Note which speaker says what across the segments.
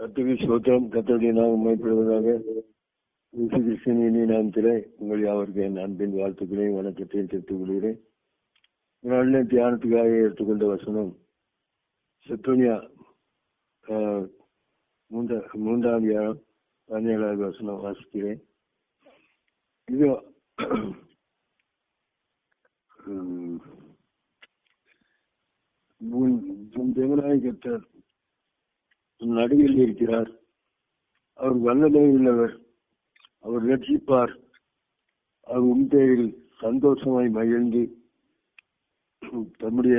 Speaker 1: கத்துக்கு சோத்திரம் கத்தோடைய நாம் மயப்படுவதாக இயேசு கிறிஸ்தின் இனி நாமத்திலே உங்கள் யாவருக்கு என் அன்பின் வாழ்த்துக்களையும் வணக்கத்தையும் தெரிவித்துக் கொள்கிறேன். நாளிலே தியானத்துக்காக எடுத்துக்கொண்ட வசனம் செத்தோனியா மூன்றா மூன்றாம் அதிகாரம் பதினேழாவது வசனம் வாசிக்கிறேன். இது உம், உன் நடுவில் இருக்கிறார். அவர் வல்லமை உள்ளவர் அவர் ரட்சிப்பார். அவர் உன் பேரில் சந்தோஷமாய் மகிழ்ந்து தம்முடைய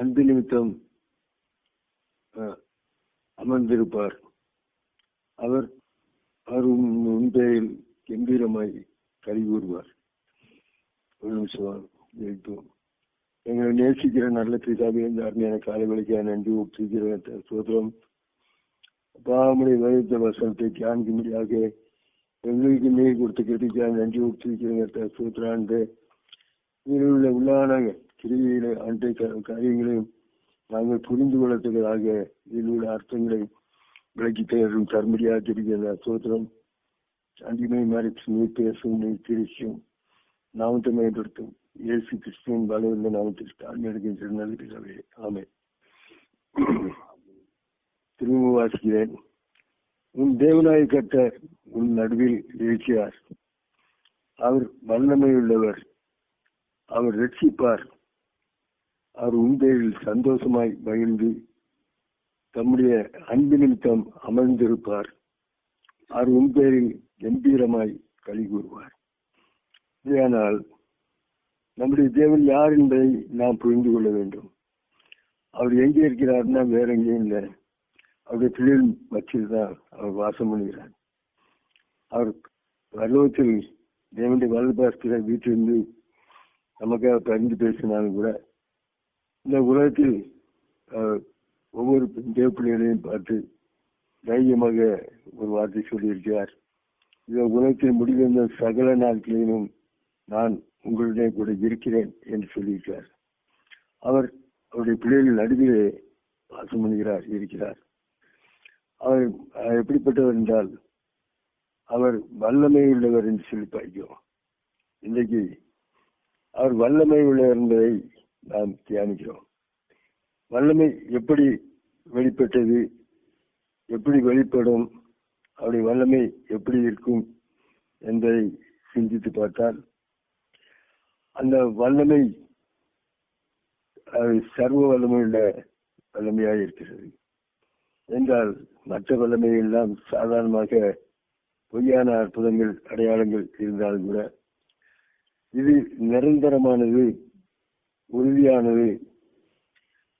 Speaker 1: அன்பு நிமித்தம் அமர்ந்திருப்பார். அவர் அவர் உன் பேரில் கம்பீரமாய் கறி கூறுவார் ஒரு நிமிஷம் இருக்கும் எங்களை நேசிக்கிற நல்ல பிதாவே இந்த அருமையான காலை வழிக்காக நன்றி ஒப்புகிற சோதரம் பாமணி வைத்த வசனத்தை தியானிக்கும்படியாக எங்களுக்கு நீர் கொடுத்த கிருதிக்காக நன்றி ஒப்புகிறேங்க சூத்திராண்டு இதில் உள்ள உள்ளான கிரியில அண்டை காரியங்களையும் நாங்கள் புரிந்து கொள்ளத்தக்கதாக இதில் உள்ள அர்த்தங்களை விளக்கி தரும் தர்மடியாக இருக்கிற சூத்திரம். அன்றிமை மறைச்சு நீ பேசும் நீ திருச்சியும் நாமத்தை மேம்படுத்தும். இயேசு கிறிஸ்துவின் பலவந்த நாமத்திற்கு தாழ்மை எடுக்கின்ற நல்ல பிதாவே ஆமே திரும்ப வாசிக்கிறேன் உன் தேவனாய் கட்ட உன் நடுவில் இருக்கிறார். அவர் வல்லமை உள்ளவர் அவர் ரட்சிப்பார் அவர் உன் பேரில் சந்தோஷமாய் மகிழ்ந்து தம்முடைய அன்பு நிமித்தம் அமர்ந்திருப்பார். அவர் உன் பேரில் கம்பீரமாய் களி கூறுவார் ஆனால் நம்முடைய தேவன் யார் என்பதை நாம் புரிந்து கொள்ள வேண்டும். அவர் எங்கே இருக்கிறார்னா வேற எங்கேயும் இல்லை. அவருடைய பிள்ளைகள் மத்தியில் தான் அவர் வாசம் பண்ணுகிறார் அவர் பருவத்தில் தேவனுடைய வலதுபாசத்தில் வீட்டிலிருந்து நமக்காக பரிந்து பேசினாலும் கூட இந்த உலகத்தில் ஒவ்வொரு தேவ பிள்ளைகளையும் பார்த்து தைரியமாக ஒரு வார்த்தை சொல்லியிருக்கிறார். இந்த உலகத்தில் முடிவிருந்த சகல நாட்களிலும் நான் உங்களுடைய கூட இருக்கிறேன் என்று சொல்லியிருக்கிறார். அவர் அவருடைய பிள்ளைகள் நடுவிலே வாசம் பண்ணுகிறார் இருக்கிறார். அவர் எப்படிப்பட்டவர் என்றால் அவர் வல்லமை உள்ளவர் என்று சொல்லி பார்க்கிறோம் இன்றைக்கு அவர் வல்லமை உள்ளவர் என்பதை நாம் தியானிக்கிறோம். வல்லமை எப்படி வெளிப்பட்டது எப்படி வெளிப்படும் அவருடைய வல்லமை எப்படி இருக்கும் என்பதை சிந்தித்து பார்த்தால் அந்த வல்லமை சர்வ சர்வ வல்லமையுள்ள வல்லமையாக இருக்கிறது. என்றால் மற்ற வல்லமை எல்லாம் சாதாரணமாக பொய்யான அற்புதங்கள் அடையாளங்கள் இருந்தாலும் கூட இது நிரந்தரமானது உறுதியானது.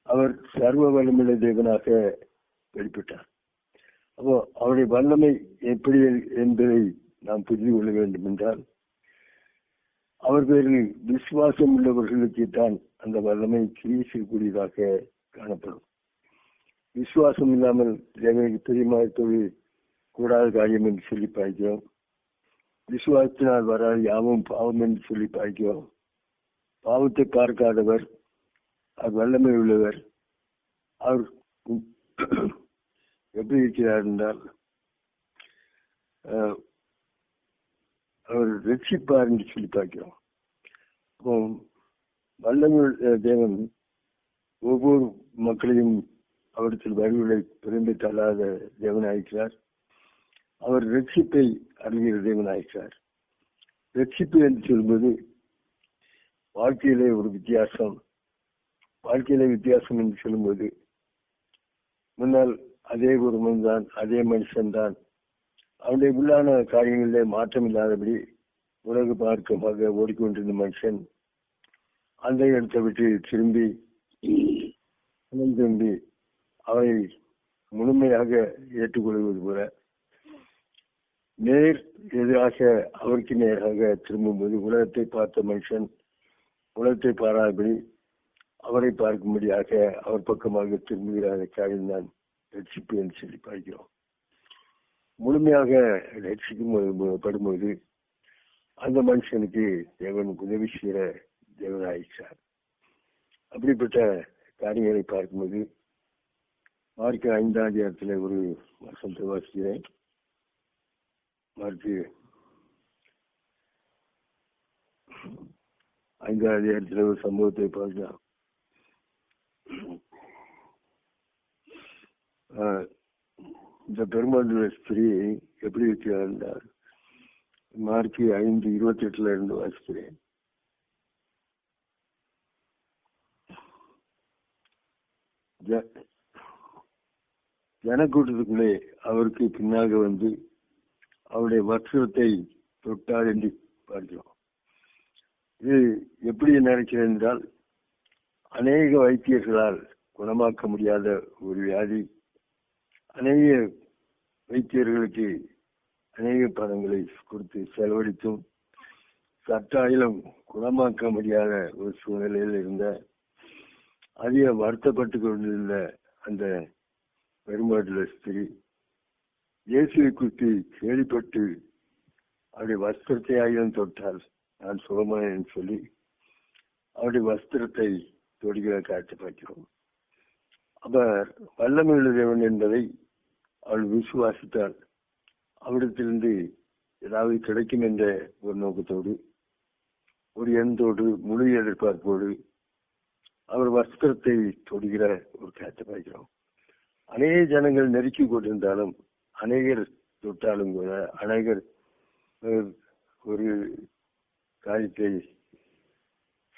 Speaker 1: அவர் சர்வ வல்லமுள்ள தேவனாக வெளிப்பட்டார். அப்போ அவருடைய வல்லமை எப்படி என்பதை நாம் புரிந்து கொள்ள வேண்டும் என்றால் அவர் பேரில் விசுவாசம் உள்ளவர்களுக்கு தான் அந்த வல்லமை கிரியை காணப்படும். விசுவாசம் இல்லாமல் தேவனுக்கு தெரியுமா தொழில் கூடாத காரியம் என்று சொல்லி பாய்க்கிறோம். விசுவாசத்தினால் வராது யாவும் பாவம் என்று சொல்லி பாய்க்கிறோம். பாவத்தை பார்க்காதவர் அவர் வல்லமை உள்ளவர் அவர் எப்படி இருக்கிறார் என்றால் அவர் ரட்சிப்பார் என்று சொல்லி பார்க்கிறோம் அப்போ வல்லமை தேவன் ஒவ்வொரு மக்களையும் அவருக்கு வரிகளை பிறந்து தள்ளாத தேவனாயிருக்கிறார் அவர் ரட்சிப்பை அறிகிற தேவனாயிருக்கிறார் ரட்சிப்பு என்று சொல்வது வாழ்க்கையிலே ஒரு வித்தியாசம். வாழ்க்கையிலே வித்தியாசம் என்று சொல்லும்போது முன்னால் அதே குருமன் தான் அதே மனுஷன் தான். அவனுடைய உள்ளான காரியங்களிலே மாற்றம் இல்லாதபடி உலக பார்க்கமாக ஓடிக்கொண்டிருந்த மனுஷன் அந்த இடத்தை விட்டு திரும்பி திரும்பி அவரை முழுமையாக ஏற்றுக்கொள்வது போல. நேர் எதிராக அவருக்கு நேராக திரும்பும்போது உலகத்தை பார்த்த மனுஷன் உலகத்தை பாராதபடி அவரை பார்க்கும்படியாக அவர் பக்கமாக திரும்புகிற காரியம்தான் ரட்சிப்பு என்று சொல்லி பார்க்கிறோம். முழுமையாக ரட்சிக்கும் படும்போது அந்த மனுஷனுக்கு தேவன் உதவி செய்கிற தேவனாயிச்சார் அப்படிப்பட்ட காரியங்களை பார்க்கும்போது மார்க் ஐந்தாம் அதிகாரத்தில் ஒரு வசனத்தை வாசிக்கிறேன் மார்க் ஐந்தாம் அதிகாரத்தில் ஒரு சம்பவத்தை பார்க்கலாம். இந்த பெருமாள் ஸ்திரீ எப்படி இருக்கிறார் மார்க் ஐந்து இருபத்தி எட்டுல இருந்து வாசிக்கிறேன். ஜ- ஜனக்கூட்டத்துக்குள்ளே அவருக்கு பின்னாக வந்து அவருடைய வஸ்திரத்தை தொட்டார் என்று பார்க்கிறோம். இது எப்படி நினைக்கிறேன் என்றால் அநேக வைத்தியர்களால் குணமாக்க முடியாத ஒரு வியாதி அநேக வைத்தியர்களுக்கு அநேக பணங்களை கொடுத்து செலவழித்தும் சட்டாயிலும் குணமாக்க முடியாத ஒரு சூழ்நிலையில் இருந்த அதிக வருத்தப்பட்டு கொண்டிருந்த அந்த பெருமாட்டுல ஸ்திரீ இயேசுவை குறித்து கேள்விப்பட்டு அவருடைய வஸ்திரத்தை ஆயுதம் தொட்டால் நான் சுகமானேன் சொல்லி அவருடைய வஸ்திரத்தை தொடுகிற காட்சி பார்க்கிறோம். அவர் வல்லமையுள்ள தேவன் என்பதை அவள் விசுவாசித்தாள். அவரிடத்திலிருந்து ஏதாவது கிடைக்கும் என்ற ஒரு நோக்கத்தோடு ஒரு எண்ணத்தோடு முழு எதிர்பார்ப்போடு அவர் வஸ்திரத்தை தொடுகிற ஒரு காட்சி பார்க்கிறோம். அநேக ஜனங்கள் நெருக்கி கொண்டிருந்தாலும் அநேகர் தொட்டாலும் கூட அநேகர் ஒரு காரியத்தை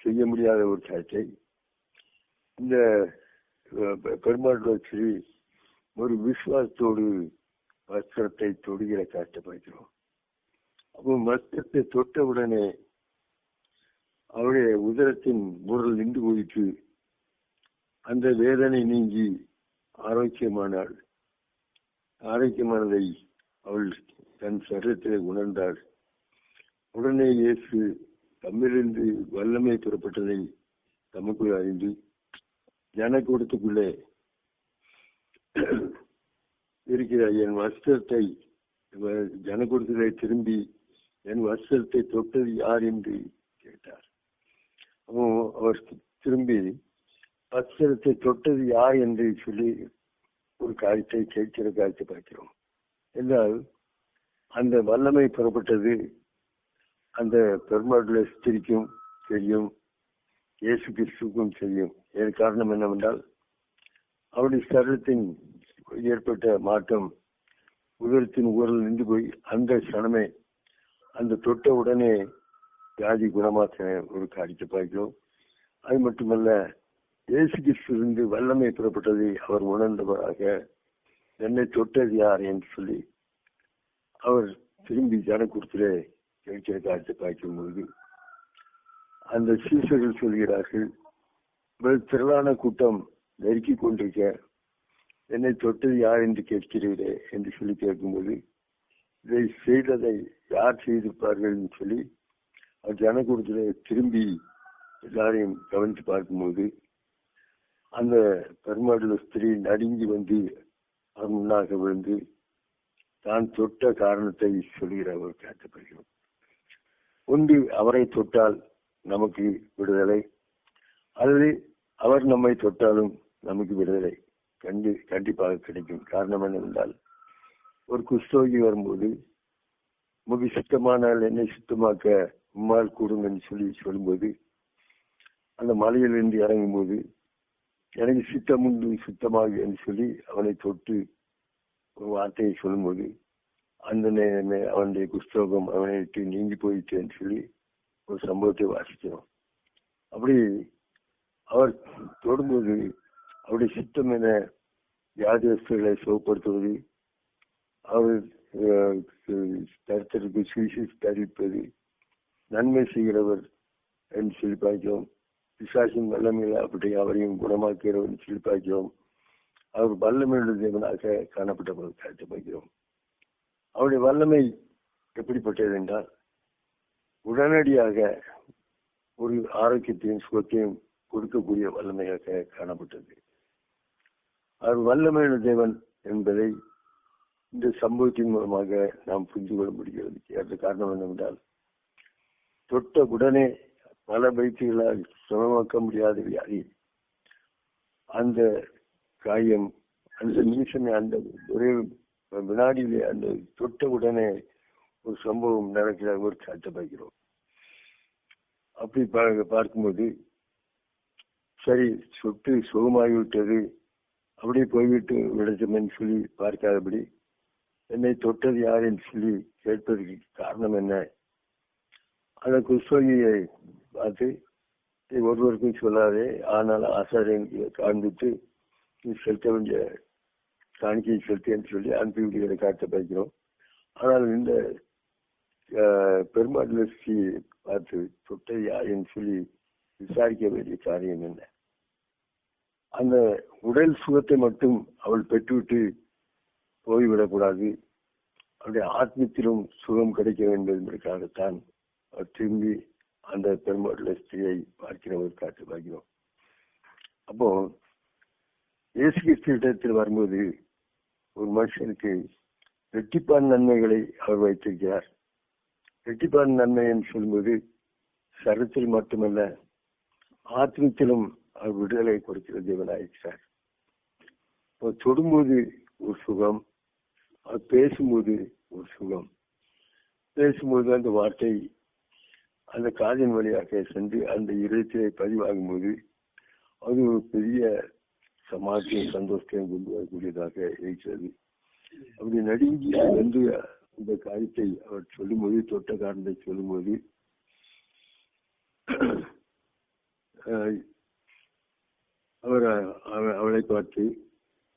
Speaker 1: செய்ய முடியாத ஒரு காரியத்தை இந்த அஹ், பெருமாள் ஸ்ரீ ஒரு விசுவாசத்தோடு வஸ்திரத்தை தொடுகிற காட்சி பார்க்கிறோம் அப்போ வஸ்திரத்தை தொட்டவுடனே அவருடைய உதரத்தின் முரல் நின்று போயிட்டு அந்த வேதனை நீங்கி ஆரோக்கியமானாள் ஆரோக்கியமானதை அவள் தன் சரீரத்தில் உணர்ந்தாள். உடனே இயேசு தம்மிலிருந்து வல்லமை புறப்பட்டதை தமக்குள் அறிந்து ஜனக்கூடத்துக்குள்ளே இருக்கிற என் வஸ்திரத்தை ஜனக்கூடத்திலே திரும்பி என் வஸ்திரத்தை தொட்டது யார்? என்று கேட்டார். அப்போ அவர் திரும்பி வஸ்திரத்தை தொட்டது யார் என்று சொல்லி ஒரு காரியத்தை கேட்கிற காரியத்தை பார்க்கிறோம். என்றால் அந்த வல்லமை பெறப்பட்டது அந்த பெருமாளுடைய ஸ்திரிக்கும் தெரியும் இயேசு கிறிஸ்துக்கும் தெரியும். இதன் காரணம் என்னவென்றால் அவருடைய சரீரத்தின் ஏற்பட்ட மாற்றம் உதரத்தின் ஊரில் நின்று போய் அந்த சனமே அந்த தொட்ட உடனே வியாதி குணமாக்க ஒரு காரியத்தை பார்க்கிறோம். அது மட்டுமல்ல இயேசு கிறிஸ்துவிலிருந்து வல்லமை பெறப்பட்டதை அவர் உணர்ந்தவராக என்னை தொட்டது யார் என்று சொல்லி அவர் திரும்பி ஜனக்கூடத்திலே கேட்கிற காட்சி பார்க்கும் பொழுது அந்த சீசர்கள் சொல்கிறார்கள் "இவ்வளவு திரளான கூட்டம் நெருக்கி கொண்டிருக்க என்னை தொட்டது யார் என்று கேட்கிறீரே? என்று சொல்லி கேட்கும்போது இதை செய்ததை யார் செய்திருப்பார்கள்? என்று சொல்லி அவர் ஜனக்கூடத்தில் திரும்பி எல்லாரையும் கவனித்து பார்க்கும்போது அந்த பெருமாடுல ஸ்திரீ நடுங்கி வந்து அவர் முன்னாக விழுந்து தான் தொட்ட காரணத்தை சொல்கிற ஒரு காட்டப்படுகிறோம் ஒன்று அவரை தொட்டால் நமக்கு விடுதலை. அல்லது அவர் நம்மை தொட்டாலும் நமக்கு விடுதலை. கண்டு கண்டிப்பாக கிடைக்கும். காரணம் என்னவென்றால் ஒரு குஸ்தோகி வரும்போது முகி சுத்தமானால் என்னை சுத்தமாக்க உம்மால் கூடும் என்று சொல்லி சொல்லும்போது அந்த மலையிலிருந்து இறங்கும்போது எனக்கு சித்தம் உண்டு சுத்தமாக என்று சொல்லி அவனை தொட்டு ஒரு வார்த்தையை சொல்லும்போது அந்த நேரமே அவனுடைய குஸ்தோகம் அவனை விட்டு நீங்கி போயிட்டு என்று சொல்லி ஒரு சம்பவத்தை வாசிக்கிறோம். அப்படி அவர் தொடும்போது அவருடைய சித்தம் என வியாதியஸ்தர்களை சுகப்படுத்துவது அவர் தரத்திற்கு சிகிச்சை தரிப்பது நன்மை செய்கிறவர் என்று சொல்லி பார்க்கிறோம். பிசாசின் வல்லமையில் அப்படி அவரையும் குணமாக்கிறோம் சொல்லி அவர் வல்லமையுள்ள தேவனாக காணப்பட்ட காட்சி பார்க்கிறோம். அவருடைய வல்லமை எப்படிப்பட்டது என்றால் உடனடியாக ஒரு ஆரோக்கியத்தையும் சுகத்தையும் கொடுக்கக்கூடிய வல்லமையாக காணப்பட்டது. அவர் வல்லமையுள்ள தேவன் என்பதை இந்த சம்பவத்தின் மூலமாக நாம் புரிந்து கொள்ள முடிகிறது. அதற்கு காரணம் என்னவென்றால் தொட்ட உடனே பல வைத்தியர்களால் சுகமாக்க முடியாத வியாதி அந்த காயம் அந்த நிமிஷமே அந்த ஒரே வினாடியிலே அந்த தொட்ட உடனே ஒரு சம்பவம் நடக்கிற ஒரு சட்டை பார்க்கிறோம். அப்படி பார்க்கும்போது சரி சொட்டு சுகமாகிவிட்டது அப்படியே போய்விட்டு விடட்டுமென்னு சொல்லி பார்க்காதபடி என்னை தொட்டது யார் என்று சொல்லி கேட்பதற்கு காரணம் என்ன? அந்த குஸ்வகியை பார்த்து ஒருவருக்கும் சொல்லாதே. ஆனால் ஆசாரியனுக்கு காண்பித்து நீ செலுத்த வேண்டிய காணிக்கை செலுத்தேன்னு சொல்லி அனுப்பிவிடுகிற காட்ட படிக்கிறோம் ஆனால் இந்த பெருமாள் லட்சி பார்த்து தொட்டது யாருன்னு சொல்லி விசாரிக்க வேண்டிய காரியம் என்ன? அந்த உடல் சுகத்தை மட்டும் அவள் பெற்றுவிட்டு போய்விடக்கூடாது. அவருடைய ஆத்மத்திலும் சுகம் கிடைக்க வேண்டும் என்பதற்காகத்தான் அவர் திரும்பி அந்த பெருமாள் ஸ்திரியை பார்க்கிற ஒரு காட்டு பார்க்கிறோம் அப்போ இயேசு கிறிஸ்து இடத்தில் வரும்போது ஒரு மனுஷனுக்கு வெட்டிப்பான் நன்மைகளை அவர் வைத்திருக்கிறார். வெட்டிப்பான் நன்மை என்று சொல்லும்போது சரத்தில் மட்டுமல்ல ஆத்மத்திலும் அவர் விடுதலை கொடுக்கிற தேவனாயிருக்கிறார். அவர் தொடும்போது ஒரு சுகம் அவர் பேசும்போது ஒரு சுகம். பேசும்போது அந்த வார்த்தை அந்த காதின் வழியாக சென்று அந்த இதயத்திலே பதிவாகும் போது அது ஒரு பெரிய சமாஜம் சந்தோஷத்தையும் கொண்டு வரக்கூடியதாக இருக்கிறது. அப்படி நடுங்கி வந்து அந்த காரியத்தை அவர் சொல்லும்போது தொட்ட காரணத்தை சொல்லும்போது அவர் அவளை பார்த்து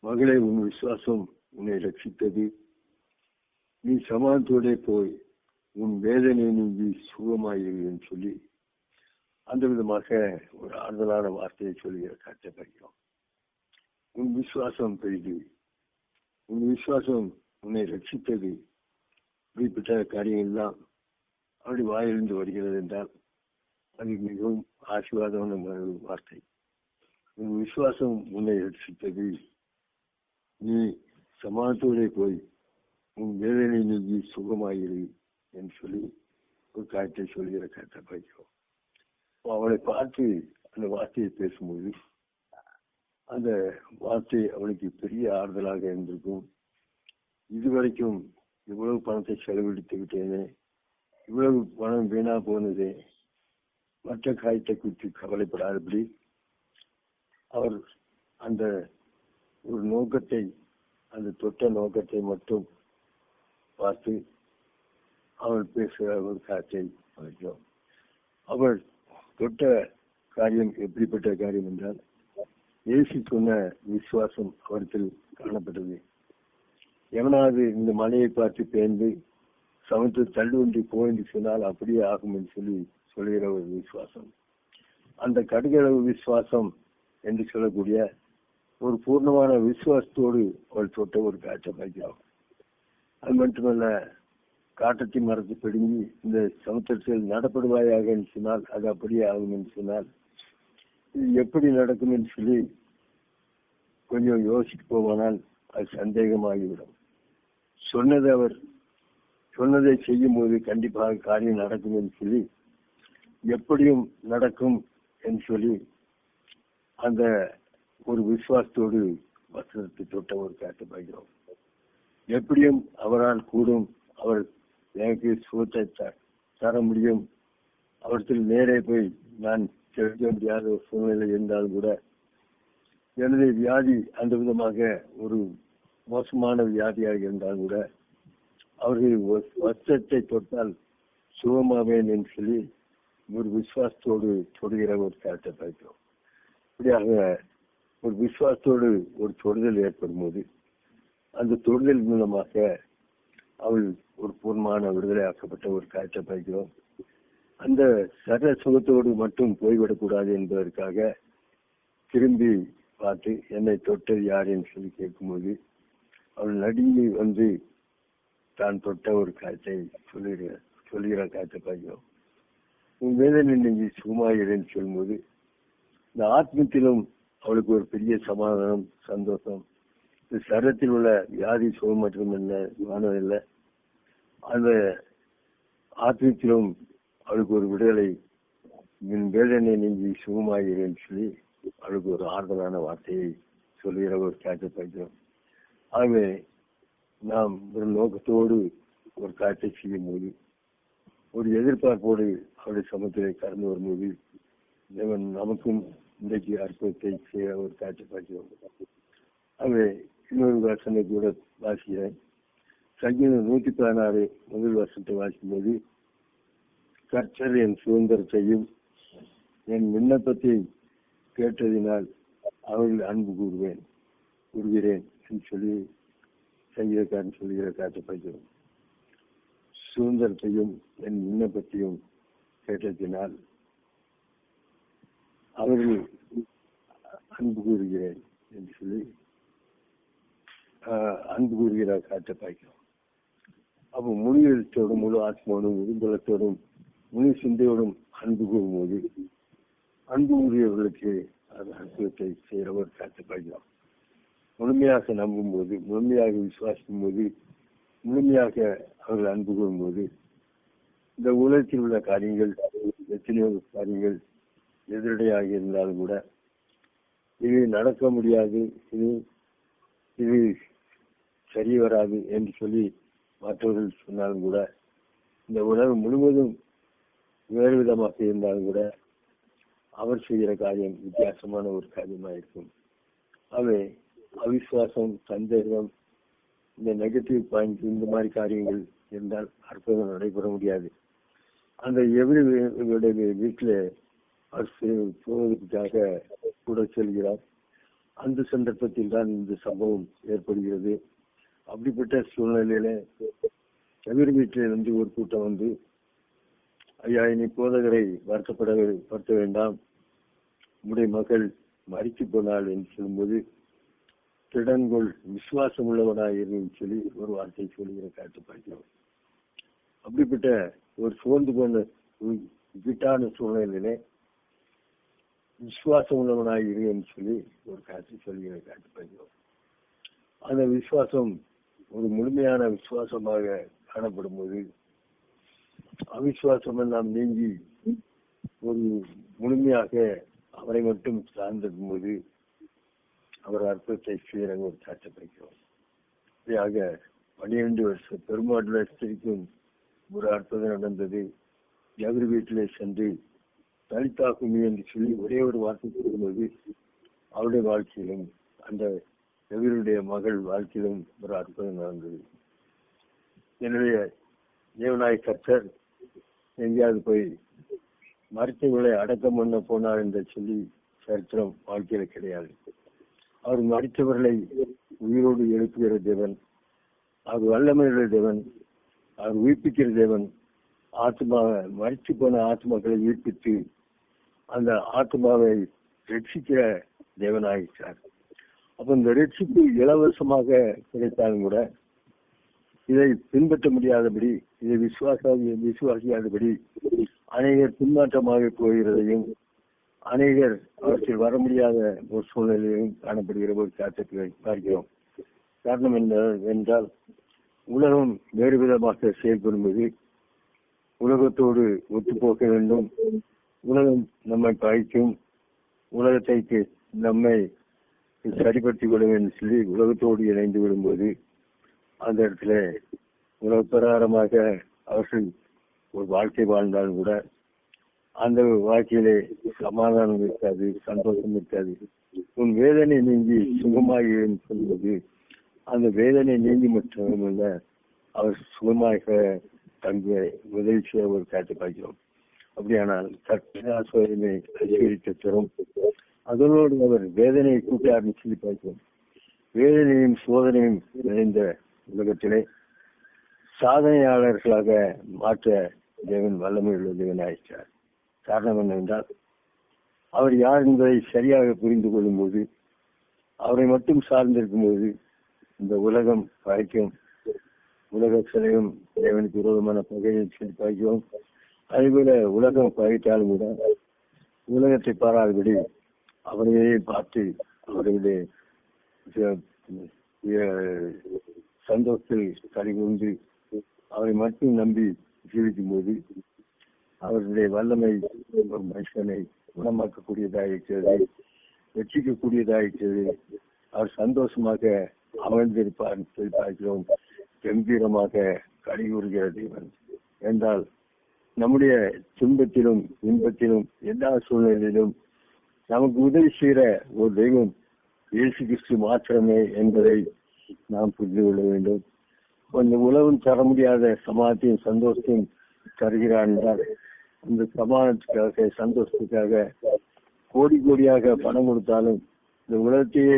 Speaker 1: மகளை உன் விசுவாசம் உன்னை ரட்சித்தது. நீ சமாதானத்தோடே போய் உன் வேதனை நீங்கி சுகமாயிரு என்று சொல்லி அந்த விதமாக ஒரு ஆறுதலான வார்த்தையை சொல்லுகிற காட்ட படிக்கிறோம் உன் விசுவாசம் பெரிது உன் விசுவாசம் உன்னை ரட்சித்தது. இப்படிப்பட்ட காரியங்கள்லாம் அப்படி வாயிலிருந்து வருகிறது என்றால் அது மிகவும் ஆசீர்வாதமான ஒரு வார்த்தை. உன் விசுவாசம் உன்னை ரட்சித்தது. நீ சமாதத்தோடே போய் உன் வேதனை நீங்கி சுகமாயிரு. என்று சொல்லி ஒரு காரியத்தை சொல்கிற கருத்தை படிக்கும் அவளை பார்த்து அந்த வார்த்தையை பேசும்போது அந்த வார்த்தை அவளுக்கு பெரிய ஆறுதலாக இருந்திருக்கும். இதுவரைக்கும் இவ்வளவு பணத்தை செலவழித்து விட்டேனே இவ்வளவு பணம் வீணா போனதே மற்ற காயத்தை குறித்து கவலைப்படாதபடி அவர் அந்த ஒரு நோக்கத்தை அந்த தொட்ட நோக்கத்தை மட்டும் பார்த்து அவள் பேசுகிற ஒரு காட்சை வைக்கிறோம் அவள் தொட்ட காரியம் எப்படிப்பட்ட காரியம் என்றால் இயேசு சொன்ன விசுவாசம் அவரிடத்தில் காணப்பட்டது. எவனாவது இந்த மலையை பார்த்து பேர்ந்து சமத்து தள்ளுவண்டி போயின்னு சொன்னால் அப்படியே ஆகும் என்று சொல்லி சொல்கிற ஒரு விசுவாசம். அந்த கடுகளவு விசுவாசம் என்று சொல்லக்கூடிய ஒரு பூர்ணமான விசுவாசத்தோடு அவள் தொட்ட ஒரு காட்சை வைக்கிறோம் அது மட்டுமல்ல காட்டத்தை மரத்தை பிடுங்கி இந்த சமுத்திரத்தில் நடப்படுவாயாக என்று சொன்னால் அது அப்படியே ஆகும் என்று சொன்னால் இது எப்படி நடக்கும் என்று சொல்லி கொஞ்சம் யோசித்து போவானால் அது சந்தேகமாகிவிடும். சொன்னது அவர் சொன்னதை செய்யும் போது கண்டிப்பாக காரியம் நடக்கும் என்று சொல்லி எப்படியும் நடக்கும் என்று சொல்லி அந்த ஒரு விசுவாசத்தோடு வசனத்தை தொட்ட ஒரு காட்டு பார்க்கிறோம். எப்படியும் அவரால் கூடும் அவர் எனக்கு சுகத்தை த- தர முடியும். அவற்றில் நேரே போய் நான் தெரிவிக்க முடியாத ஒரு சூழ்நிலை இருந்தால் கூட எனது வியாதி அந்த விதமாக ஒரு மோசமான வியாதியாக இருந்தாலும் கூட அவர்கள் வ- வஸ்திரத்தை தொட்டால் சுகமாவேன் என்று சொல்லி ஒரு விசுவாசத்தோடு தொடுகிற ஒரு காரியத்தை பார்க்கிறோம். இப்படியாக ஒரு விசுவாசத்தோடு ஒரு தொடுதல் ஏற்படும் போது அந்த தொடுதல் மூலமாக அவள் ஒரு பூர்ணமான விடுதலையாக்கப்பட்ட ஒரு காற்றை பார்க்கிறோம் அந்த சர சுகத்தோடு மட்டும் போய்விடக்கூடாது என்பதற்காக திரும்பி பார்த்து என்னை தொட்டது யார்? என்று சொல்லி கேட்கும்போது அவள் நடுங்கி வந்து தான் தொட்ட ஒரு காற்றை சொல்லுகிற சொல்லுகிற காற்றை பார்க்கிறோம் உன் வேதனை நீங்கி சுகமாகிறேன்னு சொல்லும்போது இந்த ஆத்மத்திலும் அவளுக்கு ஒரு பெரிய சமாதானம் சந்தோஷம். இந்த சரத்தில் உள்ள வியாதி சுகம் மட்டும் என்ன ஞானம் இல்லை அந்த ஆத்மத்திலும் அவளுக்கு ஒரு விடுதலை. என் வேதனை நீங்கி சுகமாகிறேன்னு சொல்லி அவளுக்கு ஒரு ஆறுதலான வார்த்தையை சொல்லுகிற ஒரு காட்சி பயிற்சி ஆகவே நாம் ஒரு நோக்கத்தோடு ஒரு காட்சி செய்யும் போது ஒரு எதிர்பார்ப்போடு அவருடைய சமத்திலே கடந்து வரும்போது தேவன் நமக்கும் இன்றைக்கு அற்புதத்தை செய்ய ஒரு காட்சி பார்க்கிறோம். ஆகவே இன்னொரு வசனை கூட வாசிக்கிறேன். சங்கீதம் நூத்தி பதினாறு முதல் வருஷத்தை வாசிக்கும் போது கர்த்தர் என் சுதந்திரத்தையும் என் விண்ணப்பத்தை கேட்டதினால் அவர்கள் அன்பு கூறுவேன் கூறுகிறேன் என்று சொல்லி சங்கீதக்காரன் சொல்கிற காற்றை பார்க்கிறோம் சுதந்திரத்தையும் என் விண்ணப்பத்தையும் கேட்டதினால் அவர்கள் அன்பு கூறுகிறேன் என்று சொல்லி அன்பு கூறுகிற காற்றை பார்க்கிறோம் அப்போ முழு எழுத்தோடும் முழு ஆத்மாவோடும் விரும்பலத்தோடும் முழு சிந்தையோடும் அன்பு கூறும்போது அன்பு உரியவர்களுக்கு அந்த அற்புதத்தை செய்கிற ஒரு காற்றை பார்க்கிறோம் முழுமையாக நம்பும்போது முழுமையாக விசுவாசிக்கும் போது முழுமையாக அவர்கள் அன்பு கூறும்போது இந்த உலகத்தில் உள்ள காரியங்கள் எத்தனையோ காரியங்கள் எதிரடையாக இருந்தாலும் கூட இது நடக்க முடியாது இது இது சரி வராது என்று சொல்லி மற்றவர்கள் சொன்னாலும் கூட இந்த உலகம் முழுவதும் வேறு விதமாக இருந்தாலும் கூட அவர் செய்கிற காரியம் வித்தியாசமான ஒரு காரியமாக இருக்கும். அவை அவிசுவாசம் சந்தேகம் இந்த நெகட்டிவ் பாயிண்ட் இந்த மாதிரி காரியங்கள் இருந்தால் அற்புதம் நடைபெற முடியாது. அந்த எவ்வளவு வீட்டில் அவர் போவதற்காக கூட செல்கிறார். அந்த சந்தர்ப்பத்தில் தான் இந்த சம்பவம் ஏற்படுகிறது. அப்படிப்பட்ட சூழ்நிலையில வீட்டில் இருந்து ஒரு கூட்டம் வந்து ஐயா இனி போதகரை வருத்தப்பட வருத்த வேண்டாம். உடைய மகள் மறித்து போனாள் என்று சொல்லும்போது திடன்கொள் விசுவாசம் உள்ளவனாயிருந்து சொல்லி ஒரு வார்த்தை சொல்லுகிற காட்டு பார்க்கிறோம். அப்படிப்பட்ட ஒரு சோர்ந்து போன வீட்டான இக்கட்டான சூழ்நிலையிலே விசுவாசம் உள்ளவனாயிரு என்று சொல்லி ஒரு காட்சி சொல்லுகிற காட்டு பார்க்கிறோம். அந்த விசுவாசம் ஒரு முழுமையான விசுவாசமாக காணப்படும் போது அவிசுவாசம் எல்லாம் நீங்கி ஒரு முழுமையாக அவரை மட்டும் சார்ந்திருக்கும் போது அவர் அற்பத்தை செய்கிற ஒரு காட்சி பார்க்கிறோம் இப்படியாக பனிரெண்டு வருஷம் பெருமாட்டில் வருஷத்திற்கும் ஒரு அற்புதம் நடந்தது. எதிர் வீட்டிலே சென்று தலித்தாக்குமி என்று சொல்லி ஒரே ஒரு வார்த்தை கூறும்போது அவருடைய வாழ்க்கையிலும் அந்த எதிருடைய மகள் வாழ்க்கையிலும் ஒரு அற்புதம் நடந்தது. என்னுடைய தேவநாய் கர்த்தர் எங்கேயாவது போய் மருத்துவர்களை அடக்கம் பண்ண போனார் என்று சொல்லி சரித்திரம் வாழ்க்கையில கிடையாது. அவர் மறித்தவர்களை உயிரோடு எழுப்புகிற தேவன் அவர் வல்லமையுள்ள தேவன் அவர் உயிர்ப்பிக்கிற தேவன் ஆத்மா மறித்து போன ஆத்மாக்களை உயிர்ப்பித்து அந்த ஆத்மாவை ரட்சிக்கிற தேவனாகிறார் அப்ப இந்த ரட்சிப்பு இலவசமாக கிடைத்தாலும் கூட இதை பின்பற்ற முடியாதபடி இதை விசுவாச விசுவாசியாதபடி அநேகர் பின்மாற்றமாக போகிறதையும் அநேகர் அவற்றில் வர முடியாத ஒரு சூழ்நிலையும் காணப்படுகிற ஒரு காட்சத்தை பார்க்கிறோம். காரணம் என்ன என்றால் உலகம் வேறு விதமாக செயல்படும்போது உலகத்தோடு ஒத்துப்போக்க வேண்டும். உலகம் நம்மை பாய்க்கும் உலகத்தை நம்மை சரிப்படுத்திக் கொள்ள வேண்டும் சொல்லி உலகத்தோடு இணைந்து விடும்போது அந்த இடத்துல உலக பிரகாரமாக அவர்கள் ஒரு வாழ்க்கை வாழ்ந்தாலும் கூட அந்த வாழ்க்கையிலே சமாதானம் இருக்காது சந்தோஷம் இருக்காது. உன் வேதனை நீங்கி சுகமாக சொல்லுவது அந்த வேதனை நீங்கி மட்டுமல்ல அவர் சுகமாக தங்க உதவி செய்ய ஒரு காட்டு பார்க்கிறோம். அப்படியானால் கற்பனா சோதனை அதிகரித்து தரும். அதனோடு அவர் வேதனையை கூட்டார்னு சொல்லி பார்க்கிறோம் வேதனையும் சோதனையும் நிறைந்த உலகத்திலே சாதனையாளர்களாக மாற்ற தேவன் வல்லமையுள்ள தேவன் ஆயிட்டார். காரணம் என்னவென்றால் அவர் யார் என்பதை சரியாக புரிந்து கொள்ளும் போது அவரை மட்டும் சார்ந்திருக்கும் போது இந்த உலகம் பகைக்கும் உலக சிலையும் தேவனுக்கு விரோதமான பகையை பாய்க்கும். அதேபோல உலகம் பகைத்தாலும் கூட உலகத்தை பாராதபடி அவரையே பார்த்து அவருடைய சந்தோஷத்தில் கலிகொண்டு அவரை மட்டும் நம்பி ஜீவிக்கும் போது அவருடைய வல்லமை மனுஷனை குணமாக்கக்கூடியதாக இருக்கிறது வெற்றிக்கக்கூடியதாக இருக்கிறது. அவர் சந்தோஷமாக அமர்ந்திருப்பார் பார்க்கிறோம். கம்பீரமாக கழிவுறுகிற தேவன். என்றால் நம்முடைய துன்பத்திலும் இன்பத்திலும் எல்லா சூழ்நிலையிலும் நமக்கு உதவி செய்கிற ஒரு தெய்வம் இயேசு கிறிஸ்து மாத்திரமே என்பதை நாம் புரிந்து கொள்ள வேண்டும். கொஞ்சம் உலகம் தர முடியாத சமாதத்தையும் சந்தோஷத்தையும் தருகிறான் என்றால் அந்த சமாதானத்துக்காக சந்தோஷத்துக்காக கோடி கோடியாக பணம் கொடுத்தாலும் இந்த உலகத்தையே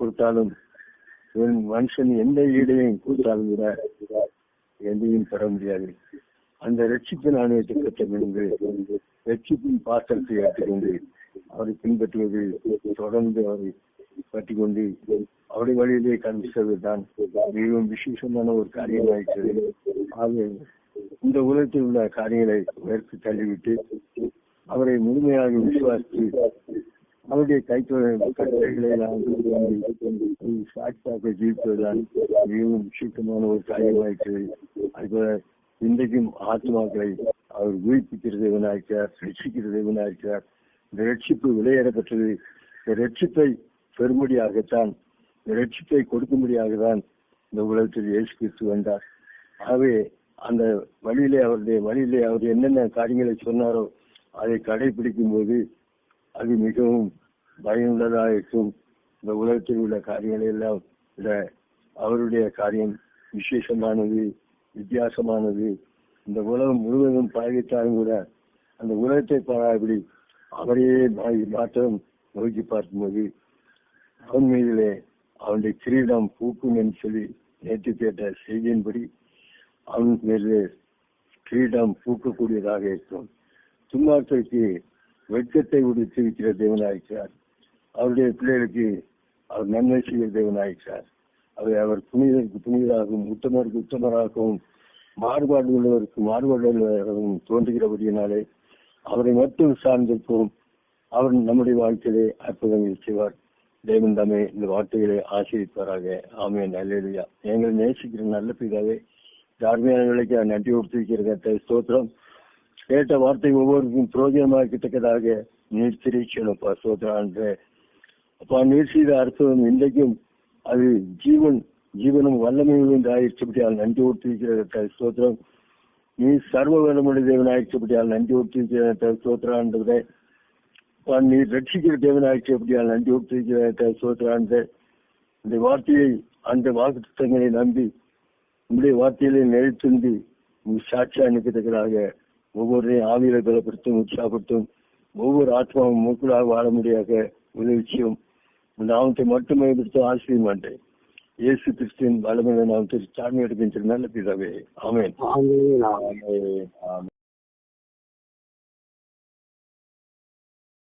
Speaker 1: கொடுத்தாலும் மனுஷன் எந்த ஈடையும் கொடுத்தாலும் கூட எதையும் பெற முடியாது. அந்த ரட்சிப்பின் ஆணையத்தை பெற்று ரட்சிப்பின் பாத்திரத்தை ஏற்றுக்கொண்டு அவரை பின்பற்றுவது தொடர்ந்து அவரை பற்றி கொண்டு அவருடைய வழியிலே கடந்து மிகவும் விசேஷமான ஒரு காரியமாயிருக்கிறது ஆக இந்த உலகத்தில் உள்ள காரியங்களை உயர்த்தி தள்ளிவிட்டு அவரை முழுமையாக விசுவாசித்து அவருடைய கைத்தொழிலை சாட்சியாக ஜீவிப்பதுதான் மிகவும் விசேஷமான ஒரு காரியமாயிருக்கிறது அதுபோல இன்றைக்கும் ஆத்மாக்களை அவர் உயிர்ப்பிக்கிற தேவனாயிருக்கிறார் ரட்சிக்கிற தேவனாயிருக்கிறார். இந்த ரட்சிப்பு விலையேறப்பட்டது. இந்த ரட்சிப்பை பெறும்படியாகத்தான் இந்த ரட்சிப்பை கொடுக்கும்படியாக தான் இந்த உலகத்தில் இயேசு கிறிஸ்து வந்தார். ஆகவே அந்த வழியிலே அவருடைய வழியிலே அவர் என்னென்ன காரியங்களை சொன்னாரோ அதை கடைபிடிக்கும் போது அது மிகவும் பயனுள்ளதாக இருக்கும். இந்த உலகத்தில் உள்ள காரியங்களை எல்லாம் விட அவருடைய காரியம் விசேஷமானது வித்தியாசமானது. இந்த உலகம் முழுவதும் பழகித்தாலும் கூட அந்த உலகத்தை பாராபடி அவரையே மாற்றம் நோக்கி பார்க்கும்போது அவன் மீதிலே அவனுடைய கிரீடம் பூக்கும் என்று சொல்லி நேற்று கேட்ட செய்தியின்படி அவன் மீது கிரீடம் பூக்கக்கூடியதாக இருக்கும். துன்மார்த்தருக்கு வெட்கத்தை உடுத்தி வைக்கிற தேவனாயிருக்கிறார். அவருடைய பிள்ளைகளுக்கு அவர் நன்மை செய்கிற தேவனாயிருக்கிறார். அவை அவர் புனிதருக்கு புனிதராகவும் உத்தமருக்கு உத்தமராகவும் மாறுபாடு உள்ளவருக்கு மாறுபாடு உள்ளவராகவும் தோன்றுகிறபடியினாலே அவரை மட்டும் சார்ந்திருப்போம் அவர் நம்முடைய வாழ்க்கையிலே அற்புதங்கள் செய்வார். தேவன் தாமே இந்த வார்த்தைகளை ஆசிரிப்பாராக ஆமே நல்லா எங்களை நேசிக்கிற நல்ல பிதாவே தார்மையான விலைக்கு நன்றி கொடுத்திருக்கிற ஸ்தோத்திரம். கேட்ட வார்த்தை ஒவ்வொருக்கும் புரோஜனமாக்கத்தக்கதாக நீர் திரைச்சனப்பா என்று அப்பா நீர் செய்த அற்புதம் இன்றைக்கும் அது ஜீவன் ஜீவனும் வல்லமையும் என்று ஆயிடுச்சபடியால் நன்றி கொடுத்திருக்கிற ஸ்தோத்திரம். நீ சர்வ வல்லமுடைய தேவன் நன்றி கொடுத்திருக்கிற ஸ்தோத்திரான்றதை நீ ரட்சிக்கிற தேவன் ஆயிடுச்சபடியால் நன்றி கொடுத்திருக்கிற ஸ்தோத்திரான்ற இந்த வார்த்தையை அந்த வாக்குத்தங்களை நம்பி உங்களுடைய வார்த்தையிலே நிலைத்திருந்து சாட்சியா நிற்கத்தக்கதாக ஒவ்வொருவரையும் ஆவியில பலப்படுத்தும் உற்சாகப்படுத்தும் ஒவ்வொரு ஆத்மாவும் மூக்களாக வாழ முடியாத உதவிச்சியும் நாமத்தை மட்டுமே எடுத்து ஆசிரியமாட்டேன் இயேசு கிறிஸ்துவின் வளமையை நாம் தாழ்மை எடுக்கின்ற நல்ல பிதாவே ஆமேன்.